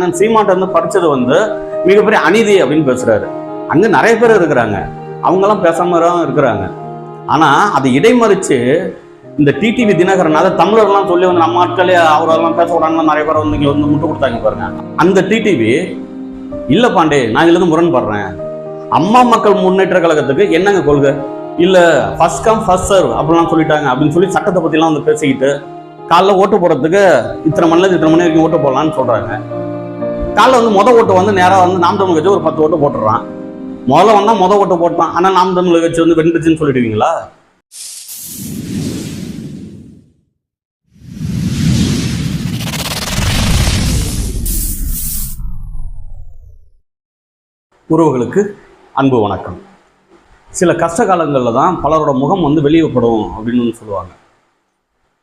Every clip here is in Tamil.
அண்ணன் சீமாட்ட இருந்து படிச்சது வந்து மிகப்பெரிய அநீதி அப்படின்னு பேசுறாரு. அங்க நிறைய பேர் இருக்கிறாங்க. அவங்கெல்லாம் பேசாம இருக்கிறாங்க. ஆனா அதை இடைமறிச்சு இந்த டிடிவி தினகரனால தமிழர்லாம் சொல்லி வந்து நம்ம ஆட்களே அவரெல்லாம் பேச விடாங்கன்னு நிறைய பேர் வந்து இங்கே வந்து முட்டு கொடுத்தாங்க பாருங்க. அந்த டிடிவி இல்லை பாண்டே நான் இதுல இருந்து முரண்படுறேன். அம்மா மக்கள் முன்னேற்ற கழகத்துக்கு என்னங்க கொள்கை? இல்லை ஃபர்ஸ்ட் கம் ஃபர்ஸ்ட் சர்வ் அப்படிலாம் சொல்லிட்டாங்க. அப்படின்னு சொல்லி சட்டத்தை பற்றிலாம் வந்து பேசிக்கிட்டு காலைல ஓட்டு போடுறதுக்கு இத்தனை மணிலேருந்து இத்தனை மணி வரைக்கும் ஓட்டு போடலான்னு சொல்கிறாங்க காலைல வந்து முத ஓட்டு வந்து நேரா வந்து நாம் தமிழ் கட்சி ஒரு பத்து ஓட்டு போட்டுடுறான். முதல்ல வந்தா முத ஓட்டு போட்டான். ஆனா நாம் தமிழ் கட்சி வந்து வென்றுச்சுன்னு சொல்லிடுவீங்களா? உறவுகளுக்கு அன்பு வணக்கம். சில கஷ்ட காலங்களில் தான் பலரோட முகம் வந்து வெளியப்படும் அப்படின்னு சொல்லுவாங்க.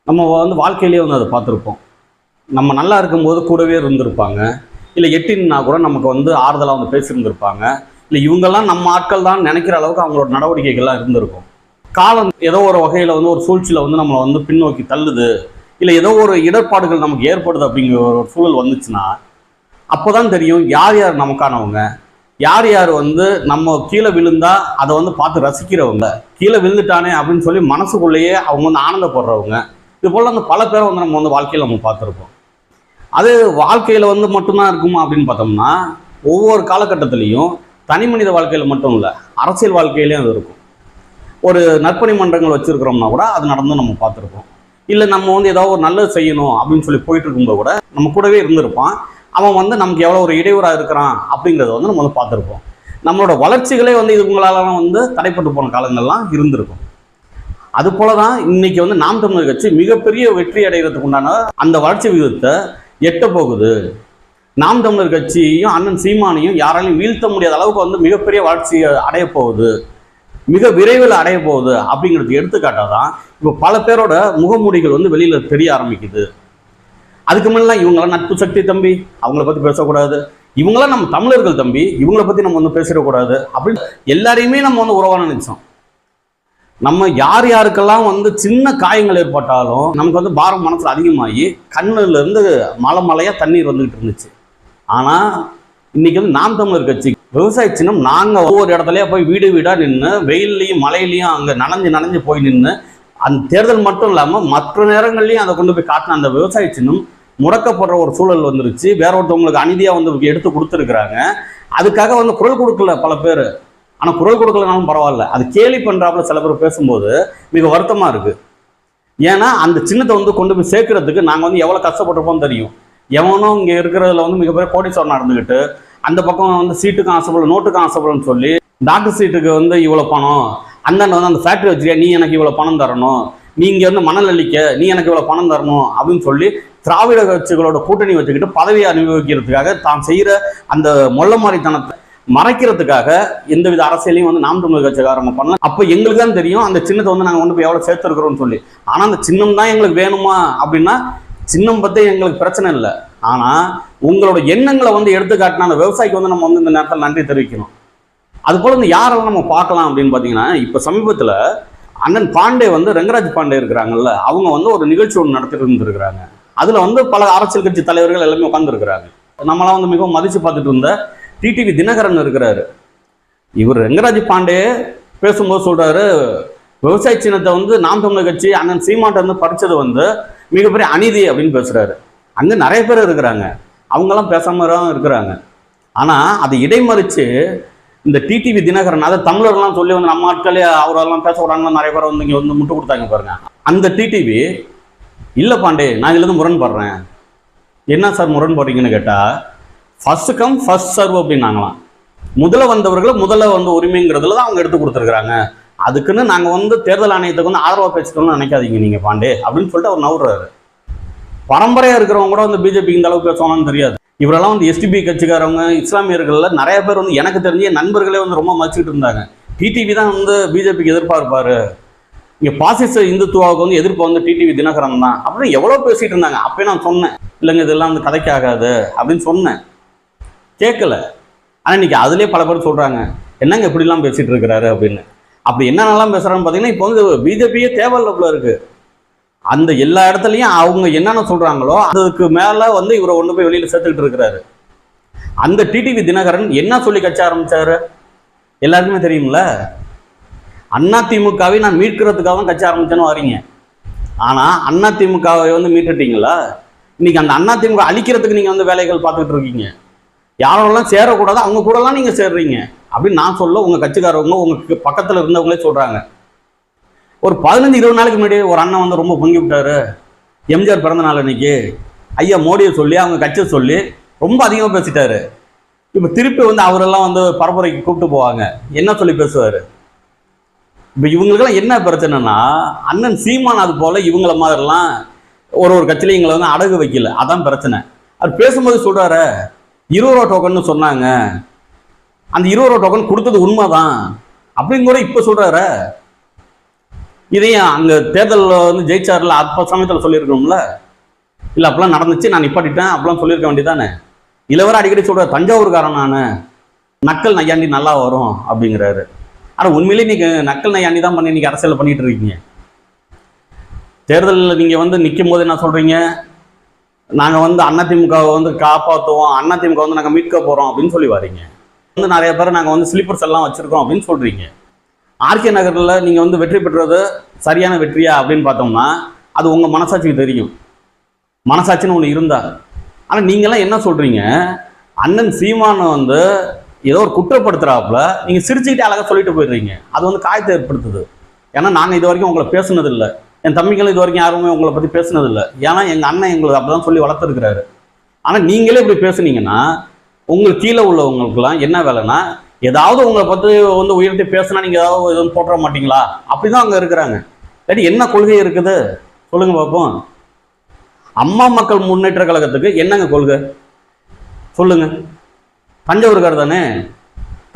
நம்ம வந்து வாழ்க்கையிலேயே வந்து அதை பார்த்துருப்போம். நம்ம நல்லா இருக்கும்போது கூடவே இருந்திருப்பாங்க. இல்லை எட்டின்னா கூட நமக்கு வந்து ஆறுதலாக வந்து பேசியிருந்திருப்பாங்க. இல்லை இவங்கெல்லாம் நம்ம ஆட்கள் தான் நினைக்கிற அளவுக்கு அவங்களோட நடவடிக்கைகள்லாம் இருந்திருக்கும். காலம் ஏதோ ஒரு வகையில் வந்து ஒரு சூழ்ச்சியில் வந்து நம்மளை வந்து பின்னோக்கி தள்ளுது. இல்லை ஏதோ ஒரு இடர்பாடுகள் நமக்கு ஏற்படுது அப்படிங்கிற ஒரு சூழல் வந்துச்சுன்னா அப்போ தான் தெரியும் யார் யார் நமக்கானவங்க. யார் யார் வந்து நம்ம கீழே விழுந்தா அதை வந்து பார்த்து ரசிக்கிறவங்க. கீழே விழுந்துட்டானே அப்படின்னு சொல்லி மனசுக்குள்ளேயே அவங்க வந்து ஆனந்தப்படுறவங்க. இது போல் அந்த பல பேரை வந்து நம்ம வந்து வாழ்க்கையில் நம்ம பார்த்துருப்போம். அது வாழ்க்கையில் வந்து மட்டும்தான் இருக்குமா அப்படின்னு பார்த்தோம்னா ஒவ்வொரு காலகட்டத்திலையும் தனி மனித வாழ்க்கையில் மட்டும் இல்லை அரசியல் வாழ்க்கையிலையும் அது இருக்கும். ஒரு நற்பணி மன்றங்கள் வச்சுருக்கிறோம்னா கூட அது நடந்து நம்ம பார்த்துருப்போம். இல்லை நம்ம வந்து ஏதாவது ஒரு நல்லது செய்யணும் அப்படின்னு சொல்லி போயிட்டு இருக்கும்போது கூட நம்ம கூடவே இருந்திருப்பான். அவன் வந்து நமக்கு எவ்வளோ ஒரு இடையூறாக இருக்கிறான் அப்படிங்கிறத வந்து நம்ம வந்து பார்த்துருப்போம். நம்மளோட வளர்ச்சிகளே வந்து இதுங்களாலாம் வந்து தடைப்பட்டு போன காலங்கள்லாம் இருந்திருக்கும். அது போல தான் இன்னைக்கு வந்து நாம் தமிழர் கட்சி மிகப்பெரிய வெற்றி அடைகிறதுக்கு உண்டான அந்த வளர்ச்சி விகிதத்தை எட்ட போகுது நாம் தமிழர் கட்சியையும் அண்ணன் சீமானையும் யாராலையும் வீழ்த்த முடியாத அளவுக்கு வந்து மிகப்பெரிய வளர்ச்சி அடைய போகுது. மிக விரைவில் அடைய போகுது அப்படிங்கிறது எடுத்துக்காட்டாக தான் இப்போ பல பேரோட முகமூடிகள் வந்து வெளியில் தெரிய ஆரம்பிக்குது. அதுக்கு முன்னெல்லாம் இவங்களாம் நட்பு சக்தி தம்பி அவங்கள பற்றி பேசக்கூடாது. இவங்களாம் நம்ம தமிழர்கள் தம்பி இவங்கள பற்றி நம்ம வந்து பேசிடக்கூடாது அப்படின்னு எல்லாரையுமே நம்ம வந்து உறவான நினைச்சோம் நம்ம யார் யாருக்கெல்லாம் வந்து சின்ன காயங்கள் ஏற்பட்டாலும் நமக்கு வந்து பாரம் மனசில் அதிகமாகி கண்ணுல இருந்து மலை மலையாக தண்ணீர் வந்துகிட்டு இருந்துச்சு. ஆனா இன்னைக்கு வந்து நாம் தமிழர் கட்சி விவசாய சின்னம் நாங்க ஒவ்வொரு இடத்துலையே போய் வீடு வீடா நின்று வெயில்லையும் மழையிலையும் அங்க நனைஞ்சு நனைஞ்சு போய் நின்று அந்த தேர்தல் மட்டும் இல்லாம மற்ற நேரங்கள்லயும் அதை கொண்டு போய் காட்டின அந்த விவசாய சின்னம் முடக்கப்படுற ஒரு சூழல் வந்துருச்சு. வேற ஒருத்தவங்களுக்கு அநீதியா வந்து எடுத்து கொடுத்துருக்குறாங்க. அதுக்காக வந்து குரல் கொடுக்கல பல பேர். ஆனால் குரல் கொடுக்கலனாலும் பரவாயில்ல. அது கேலி பண்ணுறாப்புல சில பேர் பேசும்போது மிக வருத்தமாக இருக்குது ஏன்னா அந்த சின்னத்தை வந்து கொண்டு போய் சேர்க்கறதுக்கு நாங்கள் வந்து எவ்வளோ கஷ்டப்பட்டிருப்போம் தெரியும். எவனும் இங்கே இருக்கிறதுல வந்து மிகப்பெரிய கோடீஸ்வரன் நடந்துக்கிட்டு அந்த பக்கம் வந்து சீட்டுக்கும் ஆசைப்படும் நோட்டுக்கும் ஆசைப்படும்னு சொல்லி டாக்டர் சீட்டுக்கு வந்து இவ்வளோ பணம் அந்தாண்ட வந்து அந்த ஃபேக்டரி வச்சுருக்கியா நீ எனக்கு இவ்வளோ பணம் தரணும் நீ இங்கே வந்து மணல் அளிக்க நீ எனக்கு இவ்வளோ பணம் தரணும் அப்படின்னு சொல்லி திராவிட கட்சிகளோட கூட்டணி வச்சுக்கிட்டு பதவியை அனுபவிக்கிறதுக்காக தான் செய்கிற அந்த மொள்ளமாரித்தனத்தை மறைக்கிறதுக்காக எந்த வித அரசியலையும் வந்து நாம் தமிழர் கட்சிக்காரங்க பண்ணலாம் அப்போ எங்களுக்கு தான் தெரியும் அந்த சின்னத்தை வந்து நாங்கள் கொண்டு போய் எவ்வளோ சேர்த்துருக்குறோம்னு சொல்லி. ஆனால் அந்த சின்னம் தான் எங்களுக்கு வேணுமா அப்படின்னா சின்னம் பற்றி எங்களுக்கு பிரச்சனை இல்லை. ஆனால் உங்களோட எண்ணங்களை வந்து எடுத்துக்காட்டினா அந்த விவசாயிக்கு வந்து நம்ம வந்து இந்த நேரத்தில் நன்றி தெரிவிக்கணும். அது போல் இந்த யாரெல்லாம் நம்ம பார்க்கலாம் அப்படின்னு பார்த்தீங்கன்னா இப்போ சமீபத்தில் அண்ணன் பாண்டே வந்து ரங்கராஜ் பாண்டே இருக்கிறாங்கல்ல அவங்க வந்து ஒரு நிகழ்ச்சி ஒன்று நடத்திட்டு இருந்திருக்கிறாங்க. அதில் வந்து பல அரசியல் கட்சி தலைவர்கள் எல்லாமே உட்காந்துருக்கிறாங்க நம்மளாம் வந்து மிகவும் மதித்து பார்த்துட்டு இருந்த டிடிவி தினகரன் இருக்கிறாரு. இவர் ரங்கராஜ் பாண்டே பேசும்போது சொல்றாரு விவசாய சின்னத்தை வந்து நாம் தமிழர் கட்சி அண்ணன் சீமாட்ட இருந்து பறிச்சது வந்து மிகப்பெரிய அநீதி அப்படின்னு பேசுறாரு. அங்க நிறைய பேர் இருக்கிறாங்க. அவங்கெல்லாம் பேசாம இருக்கிறாங்க. ஆனா அதை இடைமறிச்சு இந்த டிடிவி தினகரன் அதை தமிழர்லாம் சொல்லி வந்து நம்ம ஆட்களே அவரெல்லாம் பேச விடாங்கன்னு நிறைய பேர் வந்து இங்கே வந்து முட்டு கொடுத்தாங்க பாருங்க. அந்த டிடிவி இல்லை பாண்டே நான் இதுலேருந்து முரண்படுறேன். என்ன சார் முரண்படுறீங்கன்னு கேட்டால் ஃபர்ஸ்ட் கம் ஃபர்ஸ்ட் சர்வ் அப்படின்னாங்களாம். முதல்ல வந்தவர்களை முதல்ல வந்து உரிமைங்கிறதுல தான் அவங்க எடுத்து கொடுத்துருக்குறாங்க. அதுக்குன்னு நாங்கள் வந்து தேர்தல் ஆணையத்துக்கு வந்து ஆதரவாக பேசிக்கணும்னு நினைக்காதீங்க நீங்கள் பாண்டே அப்படின்னு சொல்லிட்டு அவர் நவுறாரு. பரம்பரையாக இருக்கிறவங்க கூட வந்து பிஜேபிக்கு இந்த அளவுக்கு பேசுவாங்கன்னு தெரியாது. இவரெல்லாம் வந்து எஸ்டிபி கட்சிக்காரவங்க இஸ்லாமியர்களில் நிறைய பேர் வந்து எனக்கு தெரிஞ்ச நண்பர்களே வந்து ரொம்ப மதிச்சுட்டு இருந்தாங்க. டிடிவி தான் வந்து பிஜேபிக்கு எதிர்ப்பாக இருப்பார் இங்கே பாசிச இந்துத்துவாவுக்கு வந்து எதிர்ப்பு வந்து டிடிவி தினகரன் தான். அப்படின்னு எவ்வளோ பேசிகிட்டு இருந்தாங்க. அப்போயே நான் சொன்னேன் இல்லைங்க இதெல்லாம் வந்து கதைக்கு ஆகாது அப்படின்னு சொன்னேன். கேட்கல. ஆனால் இன்றைக்கி அதுலேயே பல பேர் சொல்கிறாங்க என்னங்க இப்படிலாம் பேசிகிட்டு இருக்கிறாரு? அப்படின்னு. அப்படி என்னென்னலாம் பேசுகிறான்னு பார்த்தீங்கன்னா இப்போ வந்து பிஜேபியே தேவையில்லப்பில் இருக்குது அந்த எல்லா இடத்துலையும் அவங்க என்னென்ன சொல்கிறாங்களோ அதுக்கு மேலே வந்து இவரை ஒன்று போய் வெளியில் சேர்த்துக்கிட்டு இருக்கிறாரு. அந்த டிடிவி தினகரன் என்ன சொல்லி கட்ச ஆரம்பிச்சாரு? எல்லாருக்குமே தெரியுங்கள அண்ணா திமுகவை நான் மீட்கிறதுக்காக தான் கட்சி ஆரம்பிச்சேன்னு வரீங்க. ஆனால் அண்ணா திமுகவை வந்து மீட்டுட்டீங்களா? இன்னைக்கு அந்த அண்ணா திமுக அழிக்கிறதுக்கு நீங்கள் வந்து வேலைகள் பார்த்துக்கிட்டு இருக்கீங்க. யாரோடலாம் சேரக்கூடாதோ அவங்க கூடலாம் நீங்கள் சேர்றீங்க. அப்படின்னு நான் சொல்ல உங்கள் கட்சிக்காரவங்க உங்களுக்கு பக்கத்தில் இருந்தவங்களே சொல்கிறாங்க ஒரு பதினஞ்சு இருபது நாளைக்கு முன்னாடி ஒரு அண்ணன் வந்து ரொம்ப பொங்கி விட்டாரு. எம்ஜிஆர் பிறந்த நாள் அன்னைக்கு. ஐயா மோடியை சொல்லி அவங்க கட்சியை சொல்லி ரொம்ப அதிகமாக பேசிட்டாரு. இப்போ திருப்பி வந்து அவரெல்லாம் வந்து பரப்புரைக்கு கூப்பிட்டு போவாங்க. என்ன சொல்லி பேசுவார்? இப்போ இவங்களுக்கெல்லாம் என்ன பிரச்சனைனா அண்ணன் சீமான் அது போல் இவங்கள மாதிரிலாம் ஒரு ஒரு கட்சியில எங்களை வந்து அடகு வைக்கல. அதான் பிரச்சனை. அவர் பேசும்போது சொல்கிறாரு இருபது ரூபா டோக்கன் சொன்னாங்க. அந்த இருபது ரூபா டோக்கன் கொடுத்தது உண்மைதான். அப்படின்னு கூட இப்போ சொல்றாரு. இதையும் அங்க தேர்தலில் வந்து ஜெயிச்சார்ல அப்போ சமயத்தில் சொல்லியிருக்கணும்ல. இல்லை அப்பெல்லாம் நடந்துச்சு நான் நிப்பாட்டிட்டேன் அப்பெல்லாம் சொல்லியிருக்க வேண்டியதானே இளவர அடிக்கடி சொல்ற தஞ்சாவூர்காரன் நான். நக்கல் நையாண்டி நல்லா வரும் அப்படிங்கிறாரு. ஆனால் உண்மையிலேயே நீங்க நக்கல் நையாண்டி தான் பண்ணி இன்னைக்கு அரசியல் பண்ணிட்டு இருக்கீங்க. தேர்தலில் நீங்க வந்து நிற்கும் போது என்ன சொல்றீங்க? நாங்கள் வந்து அதிமுகவை வந்து காப்பாற்றுவோம் அதிமுக வந்து நாங்கள் மீட்க போகிறோம் அப்படின்னு சொல்லி வரீங்க. வந்து நிறைய பேர் நாங்கள் வந்து ஸ்லீப்பர்ஸ் எல்லாம் வச்சுருக்கோம் அப்படின்னு சொல்கிறீங்க ஆர்கே நகரில் நீங்கள் வந்து வெற்றி பெற்றது சரியான வெற்றியா அப்படின்னு பார்த்தோம்னா அது உங்கள் மனசாட்சிக்கு தெரியும். மனசாட்சின்னு ஒன்று இருந்தா. ஆனால் நீங்களாம் என்ன சொல்கிறீங்க அண்ணன் சீமானை வந்து ஏதோ ஒரு குற்றப்படுத்துகிறாப்புல நீங்கள் சிரிச்சுக்கிட்டே அழகாக சொல்லிட்டு போயிடுறீங்க. அது வந்து காயத்தை ஏற்படுத்துது. ஏன்னா நாங்கள் இது வரைக்கும் உங்களை பேசுனதில்லை. என் தம்பிகளும் இது வரைக்கும் யாருமே உங்களை பற்றி பேசினதில்லை. ஏன்னா எங்கள் அண்ணன் எங்களுக்கு அப்படிதான் சொல்லி வளர்த்துருக்கிறாரு. ஆனால் நீங்களே இப்படி பேசுனீங்கன்னா உங்களுக்கு கீழே உள்ளவங்களுக்குலாம் என்ன வேலைன்னா ஏதாவது உங்களை பற்றி வந்து உயர்த்தி பேசுனா நீங்கள் ஏதாவது எதுவும் போட்டுற மாட்டீங்களா? அப்படிதான் அங்கே இருக்கிறாங்க. இல்லாட்டி என்ன கொள்கை இருக்குது? சொல்லுங்கள் பார்ப்போம் அம்மா மக்கள் முன்னேற்ற கழகத்துக்கு என்னங்க கொள்கை? சொல்லுங்கள் தஞ்சாவூர்கார் தானே?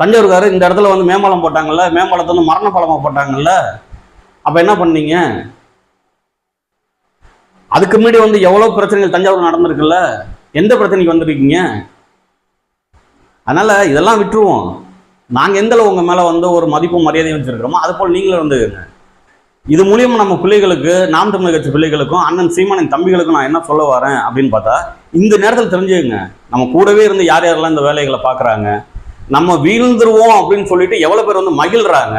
தஞ்சாவூர்கார் இந்த இடத்துல வந்து மேம்பாலம் போட்டாங்கல்ல? மேம்பாலத்தை வந்து மரண பாலமாக போட்டாங்கல்ல? அப்போ என்ன பண்ணீங்க? அதுக்கு முன்னாடி வந்து எவ்வளவு பிரச்சனைகள் தஞ்சாவூர் நடந்திருக்குல்ல? எந்த பிரச்சனைக்கு வந்திருக்கீங்க? அதனால இதெல்லாம் விட்டுருவோம். நாங்க எந்த அளவு உங்க மேல வந்து ஒரு மதிப்பும் மரியாதையும் வச்சிருக்கிறோமோ அது போல் நீங்களும் வந்துருங்க இது மூலியமா நம்ம பிள்ளைகளுக்கு நாம் தமிழ் கட்சி பிள்ளைகளுக்கும் அண்ணன் சீமானின் தம்பிகளுக்கும் நான் என்ன சொல்ல வரேன் அப்படின்னு பார்த்தா இந்த நேரத்தில் தெரிஞ்சுக்கங்க. நம்ம கூடவே இருந்து யார் யாரெல்லாம் இந்த வேலைகளை பார்க்குறாங்க நம்ம வீழ்ந்துருவோம் அப்படின்னு சொல்லிட்டு எவ்வளோ பேர் வந்து மகிழ்றாங்க.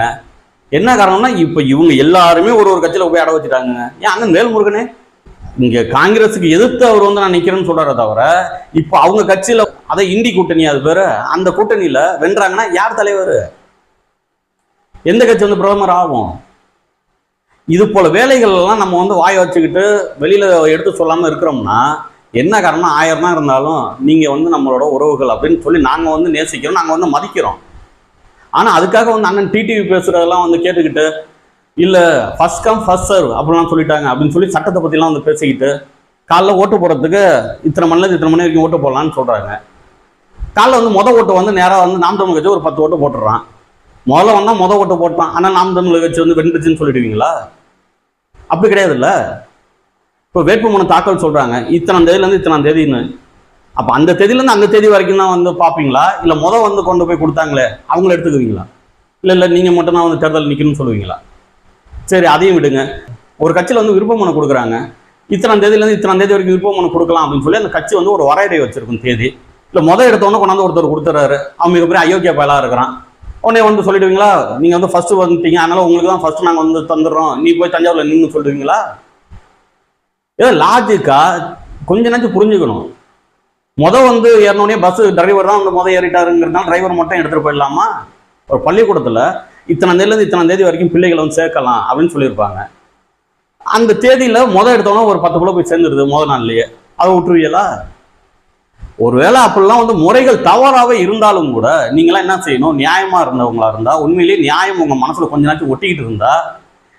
என்ன காரணம்னா இப்போ இவங்க எல்லாருமே ஒரு ஒரு கட்சியில் போய் அட வச்சுட்டாங்க. ஏன் அண்ணன் வேல்முருகனே? இங்க காங்கிரஸுக்கு எதிர்த்து அவர் வந்து நான் நிக்கிறேன்னு சொல்றாரே தவிர இப்போ அவங்க கட்சியில அதை இந்தி கூட்டணி அது பேரு அந்த கூட்டணியில வென்றாங்கன்னா யார் தலைவர்? எந்த கட்சி வந்து பிரதமர் ஆகும்? இது போல வேலைகள் எல்லாம் நம்ம வந்து வாய வச்சுக்கிட்டு வெளியில எடுத்து சொல்லாம இருக்கிறோம்னா என்ன காரணம்? ஆயிரம் தான் இருந்தாலும் நீங்க வந்து நம்மளோட உறவுகள் அப்படின்னு சொல்லி நாங்க வந்து நேசிக்கிறோம் நாங்க வந்து மதிக்கிறோம். ஆனா அதுக்காக வந்து அண்ணன் டிடிவி பேசுறதெல்லாம் வந்து கேட்டுக்கிட்டு இல்லை ஃபர்ஸ்ட் கம் ஃபஸ்ட் சர்வ் அப்படிலாம் சொல்லிட்டாங்க. அப்படின்னு சொல்லி சட்டத்தை பற்றிலாம் வந்து பேசிக்கிட்டு காலைல ஓட்டு போடுறதுக்கு இத்தனை மணிலேருந்து இத்தனை மணி வரைக்கும் ஓட்டு போடலான்னு சொல்கிறாங்க காலைல வந்து மொதல் ஓட்டு வந்து நேராக வந்து நாம் தமிழ் கட்சி ஒரு பத்து ஓட்டு போட்டுடுறான் முதல்ல வந்தால் மொதல் ஓட்டு போட்டான். ஆனால் நாம் தமிழ் கட்சி வந்து வென்றுச்சுன்னு சொல்லிடுவீங்களா? அப்படி கிடையாதுல்ல. இப்போ வேட்புமனு தாக்கல் சொல்கிறாங்க இத்தனாம் தேதியிலேருந்து இத்தனாம் தேதின்னு. அப்போ அந்த தேதியிலேருந்து அந்த தேதி வரைக்கும் தான் வந்து பார்ப்பீங்களா? இல்லை மொதல் வந்து கொண்டு போய் கொடுத்தாங்களே அவங்கள எடுத்துக்குவீங்களா? இல்லை இல்லை நீங்கள் மட்டும் தான் வந்து தேர்தல் நிற்கணும்னு சொல்லுவீங்களா? சரி அதையும் விடுங்க. ஒரு கட்சியில் வந்து விருப்ப மனு கொடுக்குறாங்க. இத்தனாம் தேதியிலேருந்து இத்தனாம் தேதி வரைக்கும் விருப்ப மனு கொடுக்கலாம் அப்படின்னு சொல்லி அந்த கட்சி வந்து ஒரு வரையறை வச்சிருக்கும் தேதி. இல்லை முத எடுத்தவொடனே கொண்டாந்து ஒருத்தர் கொடுத்துறாரு. அவன் மிகப்பெரிய அயோக்கிய பயலாக இருக்கிறான். உடனே வந்து சொல்லிடுவீங்களா? நீங்கள் வந்து ஃபஸ்ட்டு வந்துட்டீங்க. அதனால உங்களுக்கு தான் ஃபஸ்ட்டு நாங்கள் வந்து தந்துடுறோம். நீ போய் தஞ்சாவூரில் நின்று சொல்லுவீங்களா? ஏதோ லாஜிக்கா கொஞ்ச நேரம் புரிஞ்சுக்கணும். முத வந்து ஏறினோடனே பஸ்ஸு டிரைவர் தான் வந்து முத ஏறிட்டாருங்கிறதுனால டிரைவர் மட்டும் எடுத்துகிட்டு போயிடலாமா? ஒரு பள்ளிக்கூடத்தில் இத்தனை தேதியிலேருந்து இத்தனை தேதி வரைக்கும் பிள்ளைகளை வந்து சேர்க்கலாம் அப்படின்னு சொல்லியிருப்பாங்க. அந்த தேதியில் முத எடுத்தோன்னா ஒரு பத்து பிள்ளை போய் சேர்ந்துருது முத நாள்லேயே. அதை விட்டுருவீங்களா? ஒருவேளை அப்படிலாம் வந்து முறைகள் தவறாகவே இருந்தாலும் கூட நீங்களாம் என்ன செய்யணும்? நியாயமாக இருந்தவங்களா இருந்தால் உண்மையிலேயே நியாயம் உங்கள் மனசில் கொஞ்ச நாச்சும் ஒட்டிக்கிட்டு இருந்தால்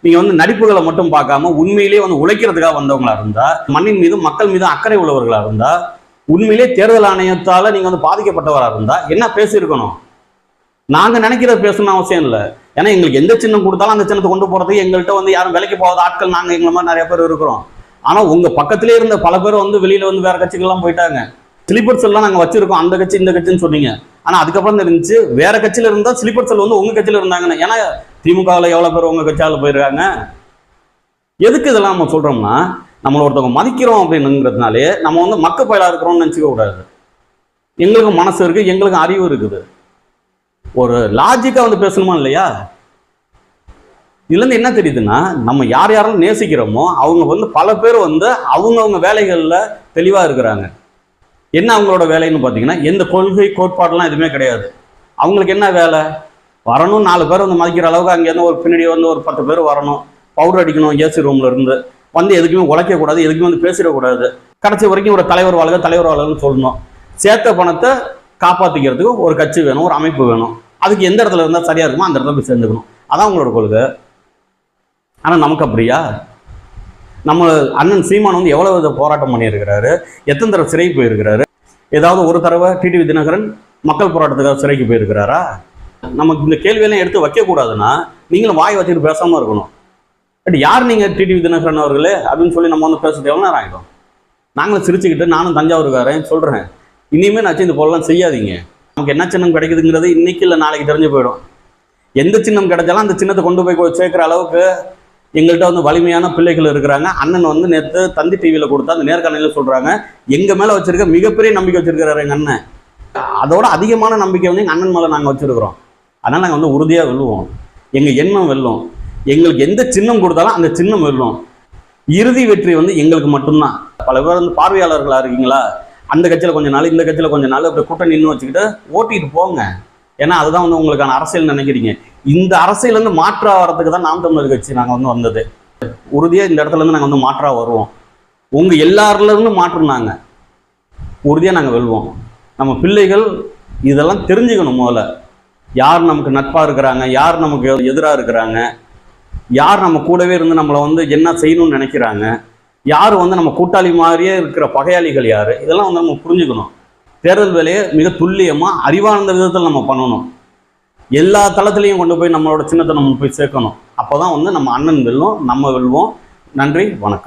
நீங்கள் வந்து நடிப்புகளை மட்டும் பார்க்காம உண்மையிலேயே வந்து உழைக்கிறதுக்காக வந்தவங்களா இருந்தால் மண்ணின் மீது மக்கள் மீது அக்கறை உள்ளவர்களாக இருந்தால் உண்மையிலேயே தேர்தல் ஆணையத்தால் நீங்கள் வந்து பாதிக்கப்பட்டவராக இருந்தால் என்ன பேசியிருக்கணும்? நாங்க நினைக்கிறத பேசணும்னு அவசியம் இல்லை. ஏன்னா எங்களுக்கு எந்த சின்னம் கொடுத்தாலும் அந்த சின்னத்தை கொண்டு போறதுக்கு எங்கள்கிட்ட வந்து யாரும் விலைக்கு போகாத ஆட்கள் நாங்க எங்களை மாதிரி நிறைய பேர் இருக்கிறோம். ஆனா உங்க பக்கத்திலே இருந்த பல பேர் வந்து வெளியில வந்து வேற கட்சிகள்லாம் போயிட்டாங்க. ஸ்லீப்பர் செல்லாம் நாங்க வச்சிருக்கோம். அந்த கட்சி இந்த கட்சின்னு சொன்னீங்க. ஆனா அதுக்கப்புறம் தெரிஞ்சு வேற கட்சியில இருந்தா ஸ்லீப்பர் செல் வந்து உங்க கட்சியில இருந்தாங்கன்னு. ஏன்னா திமுகவில் எவ்வளவு பேர் உங்க கட்சியால போயிருக்காங்க? எதுக்கு இதெல்லாம் நம்ம சொல்றோம்னா நம்மளை ஒருத்தவங்க மதிக்கிறோம் அப்படின்னுங்கிறதுனாலே நம்ம வந்து மக்க பயலா இருக்கிறோம்னு நினச்சிக்க கூடாது. எங்களுக்கும் மனசு இருக்குது எங்களுக்கும் அறிவு இருக்குது. ஒரு லாஜிக்காக வந்து பேசணுமா இல்லையா? இதுலேருந்து என்ன தெரியுதுன்னா நம்ம யார் யாரெல்லாம் நேசிக்கிறோமோ அவங்க வந்து பல பேர் வந்து அவங்கவுங்க வேலைகளில் தெளிவாக இருக்கிறாங்க. என்ன அவங்களோட வேலைன்னு பார்த்தீங்கன்னா எந்த கொள்கை கோட்பாடெல்லாம் எதுவுமே கிடையாது. அவங்களுக்கு என்ன வேலை? வரணும் நாலு பேர் வந்து மதிக்கிற அளவுக்கு அங்கேருந்து ஒரு பின்னாடி வந்து ஒரு பத்து பேர் வரணும். பவுடர் அடிக்கணும் ஏசி ரூமில் இருந்து. வந்து எதுக்குமே உழைக்கக்கூடாது எதுக்குமே வந்து பேசிடக்கூடாது. கடைசி வரைக்கும் ஒரு தலைவர் வாழ்க தலைவர் வாழ்கன்னு சொல்லணும். சேர்த்த பணத்தை காப்பாற்றிக்கிறதுக்கு ஒரு கட்சி வேணும் ஒரு அமைப்பு வேணும். அதுக்கு எந்த இடத்துல இருந்தால் சரியாக இருக்குமோ அந்த இடத்துல போய் சேர்ந்துக்கணும். அதான் உங்களோட கொள்கை. ஆனால் நமக்கு அப்படியா? நம்ம அண்ணன் சீமான் வந்து எவ்வளோ வித போராட்டம் பண்ணியிருக்கிறாரு? எத்தனை தடவை சிறை போயிருக்கிறாரு? ஏதாவது ஒரு தடவை டிடிவி தினகரன் மக்கள் போராட்டத்துக்காக சிறைக்கு போயிருக்கிறாரா? நமக்கு இந்த கேள்வியெல்லாம் எடுத்து வைக்கக்கூடாதுன்னா நீங்களும் வாய் வச்சுட்டு பேசாமல் இருக்கணும். பட் யார் நீங்கள் டிடிவி தினகரன் அவர்களே? அப்படின்னு சொல்லி நம்ம வந்து பேசுறது எவ்வளோ நேரம் ஆகிடும் நாங்களும் சிரிச்சுக்கிட்டு நானும் தஞ்சாவூருக்காரன் சொல்கிறேன் இனிமேல் நான் இந்த போலலாம் செய்யாதீங்க. நமக்கு என்ன சின்னம் கிடைக்குதுங்கிறது இன்னைக்கு இல்லை நாளைக்கு தெரிஞ்சு போயிடும். எந்த சின்னம் கிடைச்சாலும் அந்த சின்னத்தை கொண்டு போய் சேர்க்குற அளவுக்கு எங்கள்கிட்ட வந்து வலிமையான பிள்ளைகள் இருக்கிறாங்க. அண்ணன் வந்து நேற்று தந்தி டிவியில் கொடுத்தா அந்த நேர்காணலில் சொல்கிறாங்க எங்கள் மேலே வச்சுருக்க மிகப்பெரிய நம்பிக்கை வச்சுருக்கிறாரு எங்கள் அண்ணன். அதோட அதிகமான நம்பிக்கை வந்து எங்கள் அண்ணன் மேலே நாங்கள் வச்சுருக்கிறோம். அதனால் நாங்கள் வந்து உறுதியாக வெல்லுவோம். எங்கள் எண்ணம் வெல்லும். எங்களுக்கு எந்த சின்னம் கொடுத்தாலும் அந்த சின்னம் வெல்லும். இறுதி வெற்றி வந்து எங்களுக்கு மட்டும்தான். பல பேர் வந்து பார்வையாளர்களாக இருக்கீங்களா? அந்த கட்சியில் கொஞ்ச நாள் இந்த கட்சியில் கொஞ்ச நாள் அப்படி கூட்டம் நின்று வச்சுக்கிட்டு ஓட்டிட்டு போங்க. ஏன்னா அதுதான் வந்து உங்களுக்கான அரசியல் நினைக்கிறீங்க. இந்த அரசியலேருந்து மாற்றா வரதுக்கு தான் நாம் தமிழர் கட்சி நாங்கள் வந்து வந்தது. உறுதியாக இந்த இடத்துல இருந்து வந்து மாற்றா வருவோம். உங்கள் எல்லாருலேருந்து மாற்றுனாங்க உறுதியாக நாங்கள் வெல்வோம். நம்ம பிள்ளைகள் இதெல்லாம் தெரிஞ்சுக்கணும் முதல்ல. யார் நமக்கு நட்பாக இருக்கிறாங்க? யார் நமக்கு எதிராக இருக்கிறாங்க? யார் நம்ம கூடவே இருந்து நம்மளை வந்து என்ன செய்யணும்னு நினைக்கிறாங்க? யார் வந்து நம்ம கூட்டாளி மாதிரியே இருக்கிற பகையாளிகள் யார்? இதெல்லாம் வந்து நம்ம புரிஞ்சுக்கணும். தேர்தல் வேலையை மிக துல்லியமாக அறிவார்ந்த விதத்தில் நம்ம பண்ணணும். எல்லா தளத்துலையும் கொண்டு போய் நம்மளோட சின்னத்தை நம்ம போய் சேர்க்கணும். அப்போ தான் வந்து நம்ம அண்ணன் வெல்லும் நம்ம வெல்வோம். நன்றி வணக்கம்.